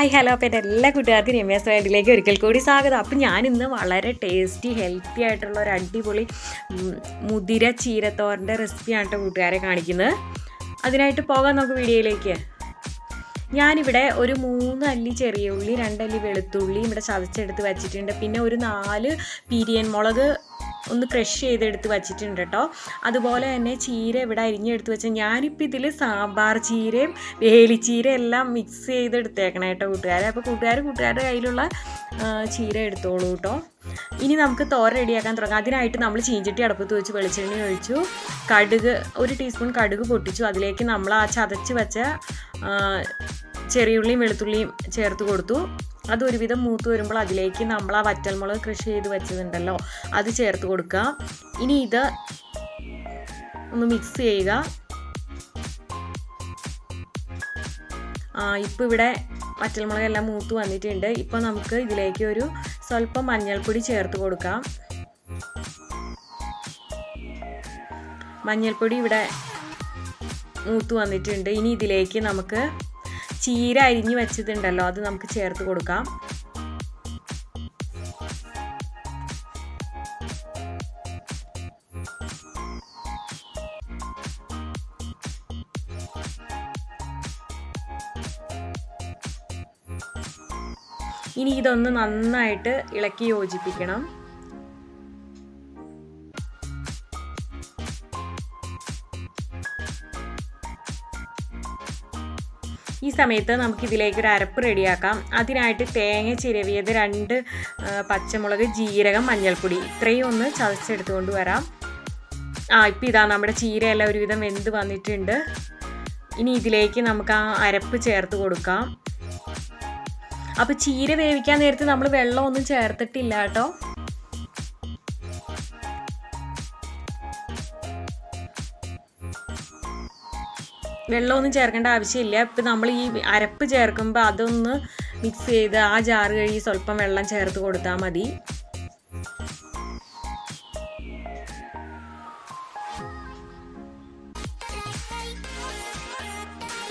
Hi hello. അപ്പം എന്റെ എല്ലാ കൂട്ടുകാർക്കും രമ്യാസ് വേണ്ടിലേക്ക് ഒരിക്കൽ കൂടി സ്വാഗതം. അപ്പം ഇന്ന് വളരെ ടേസ്റ്റി ഹെൽത്തി ആയിട്ടുള്ള ഒരു അടിപൊളി മുതിര ചീരത്തോറിന്റെ റെസിപ്പിയാണ് കേട്ടോ കൂട്ടുകാരെ കാണിക്കുന്നത്. അതിനായിട്ട് പോകാം നമുക്ക് വീഡിയോയിലേക്ക്. ഞാനിവിടെ ഒരു മൂന്ന് അല്ലി ചെറിയ ഉള്ളി രണ്ടല്ലി വെളുത്തുള്ളി ഇവിടെ ചതച്ചെടുത്ത് വെച്ചിട്ടുണ്ട്. പിന്നെ ഒരു നാല് പീരിയൻ മുളക് ഒന്ന് ക്രഷ് ചെയ്തെടുത്ത് വെച്ചിട്ടുണ്ട് കേട്ടോ അതുപോലെ തന്നെ ചീര ഇവിടെ അരിഞ്ഞെടുത്ത് വെച്ചാൽ ഞാനിപ്പോൾ ഇതിൽ സാമ്പാർ ചീരയും വേലിച്ചീര എല്ലാം മിക്സ് ചെയ്തെടുത്തേക്കണം കേട്ടോ കൂട്ടുകാരെ. അപ്പോൾ കൂട്ടുകാർ കൂട്ടുകാരുടെ കയ്യിലുള്ള ചീര എടുത്തോളൂ കേട്ടോ ഇനി നമുക്ക് തോര റെഡിയാക്കാൻ തുടങ്ങാം. അതിനായിട്ട് നമ്മൾ ചീഞ്ചട്ടി അടുപ്പത്ത് വെച്ച് വെളിച്ചെണ്ണ ഒഴിച്ചു. കടുക് ഒരു ടീസ്പൂൺ കടുക് പൊട്ടിച്ചു. അതിലേക്ക് നമ്മൾ ആ ചതച്ച് വെച്ച ചെറിയുള്ളിയും വെളുത്തുള്ളിയും ചേർത്ത് കൊടുത്തു. അത് ഒരുവിധം മൂത്ത് വരുമ്പോൾ അതിലേക്ക് നമ്മൾ ആ വറ്റൽമുളക് കൃഷി ചെയ്ത് വെച്ചതുണ്ടല്ലോ അത് ചേർത്ത് കൊടുക്കുക. ഇനി ഇത് ഒന്ന് മിക്സ് ചെയ്യുക. ഇപ്പം ഇവിടെ വറ്റൽമുളകെല്ലാം മൂത്ത് വന്നിട്ടുണ്ട്. ഇപ്പോൾ നമുക്ക് ഇതിലേക്ക് ഒരു സ്വല്പം മഞ്ഞൾപ്പൊടി ചേർത്ത് കൊടുക്കാം. മഞ്ഞൾപ്പൊടി ഇവിടെ മൂത്ത് വന്നിട്ടുണ്ട്. ഇനി ഇതിലേക്ക് നമുക്ക് ചീര അരിഞ്ഞു വെച്ചിട്ടുണ്ടല്ലോ അത് നമുക്ക് ചേർത്ത് കൊടുക്കാം. ഇനി ഇതൊന്ന് നന്നായിട്ട് ഇളക്കി യോജിപ്പിക്കണം. ഈ സമയത്ത് നമുക്ക് ഇതിലേക്ക് ഒരു അരപ്പ് റെഡിയാക്കാം. അതിനായിട്ട് തേങ്ങ ചിരവിയത് രണ്ട് പച്ചമുളക് ജീരകം മഞ്ഞൾപ്പൊടി. ഇത്രയും ഒന്ന് ചതച്ചെടുത്തുകൊണ്ട് വരാം. ആ ഇപ്പം ഇതാ നമ്മുടെ ചീരയെല്ലാം ഒരുവിധം വെന്ത് വന്നിട്ടുണ്ട്. ഇനി ഇതിലേക്ക് നമുക്ക് ആ അരപ്പ് ചേർത്ത് കൊടുക്കാം. അപ്പോൾ ചീര വേവിക്കാൻ നേരത്ത് നമ്മൾ വെള്ളമൊന്നും ചേർത്തിട്ടില്ല കേട്ടോ. വെള്ളമൊന്നും ചേർക്കേണ്ട ആവശ്യമില്ല. ഇപ്പം നമ്മൾ ഈ അരപ്പ് ചേർക്കുമ്പോൾ അതൊന്ന് മിക്സ് ചെയ്ത് ആ ജാറ് കഴുകി സ്വല്പം വെള്ളം ചേർത്ത് കൊടുത്താൽ മതി.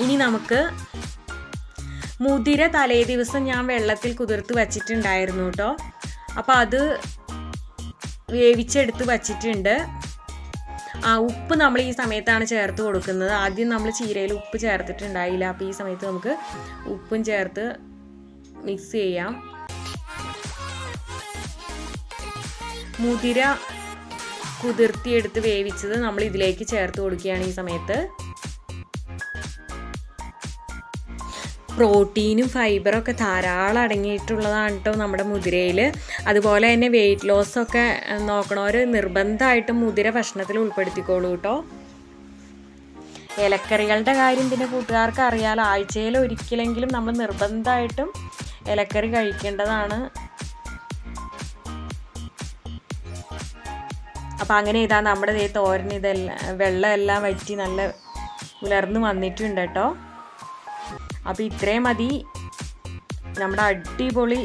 ഇനി നമുക്ക് മുതിര തലേ ദിവസം ഞാൻ വെള്ളത്തിൽ കുതിർത്ത് വച്ചിട്ടുണ്ടായിരുന്നു കേട്ടോ. അപ്പോൾ അത് വേവിച്ചെടുത്ത് വച്ചിട്ടുണ്ട്. ഉപ്പ് നമ്മൾ ഈ സമയത്താണ് ചേർത്ത് കൊടുക്കുന്നത്. ആദ്യം നമ്മൾ ചീരയിൽ ഉപ്പ് ചേർത്തിട്ടുണ്ടായില്ല. അപ്പോൾ ഈ സമയത്ത് നമുക്ക് ഉപ്പും ചേർത്ത് മിക്സ് ചെയ്യാം. മുതിര കുതിർത്തിയെടുത്ത് വേവിച്ചത് നമ്മൾ ഇതിലേക്ക് ചേർത്ത് കൊടുക്കുകയാണ് ഈ സമയത്ത്. പ്രോട്ടീനും ഫൈബറും ഒക്കെ ധാരാളം അടങ്ങിയിട്ടുള്ളതാണ് കേട്ടോ നമ്മുടെ മുതിരയിൽ അതുപോലെ തന്നെ വെയിറ്റ് ലോസൊക്കെ നോക്കണവർ നിർബന്ധമായിട്ടും മുതിര ഭക്ഷണത്തിൽ ഉൾപ്പെടുത്തിക്കോളൂ കേട്ടോ ഇലക്കറികളുടെ കാര്യം പിന്നെ കൂട്ടുകാർക്ക് അറിയാലോ ആഴ്ചയിൽ ഒരിക്കലെങ്കിലും നമ്മൾ നിർബന്ധമായിട്ടും ഇലക്കറി കഴിക്കേണ്ടതാണ്. അപ്പം അങ്ങനെ ഇതാ നമ്മുടെ ദേ തോരൻ ഇതെല്ലാം വെള്ളമെല്ലാം വറ്റി നല്ല ഉലർന്ന് വന്നിട്ടുണ്ട് കേട്ടോ അപ്പോൾ ഇത്രയും മതി. നമ്മുടെ അടിപൊളി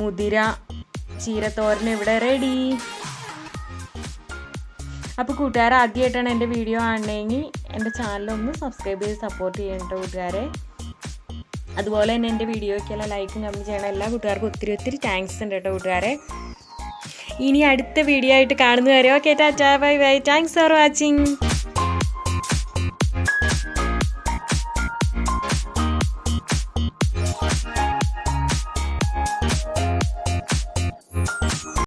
മുതിര ചീരത്തോരൻ ഇവിടെ റെഡി അപ്പോൾ കൂട്ടുകാർ ആദ്യമായിട്ടാണ് എന്റെ വീഡിയോ കാണണമെങ്കിൽ എന്റെ ചാനലൊന്ന് സബ്സ്ക്രൈബ് ചെയ്ത് സപ്പോർട്ട് ചെയ്യണം കൂട്ടുകാരെ. അതുപോലെ തന്നെ എന്റെ വീഡിയോയ്ക്കെല്ലാം ലൈക്കും കമന്റ് ചെയ്യണം. എല്ലാ കൂട്ടുകാർക്കും ഒത്തിരി ഒത്തിരി താങ്ക്സ് ഉണ്ട് കേട്ടോ കൂട്ടുകാരെ. ഇനി അടുത്ത വീഡിയോ ആയിട്ട് കാണുന്നവരെ okay tata bye bye thanks for watching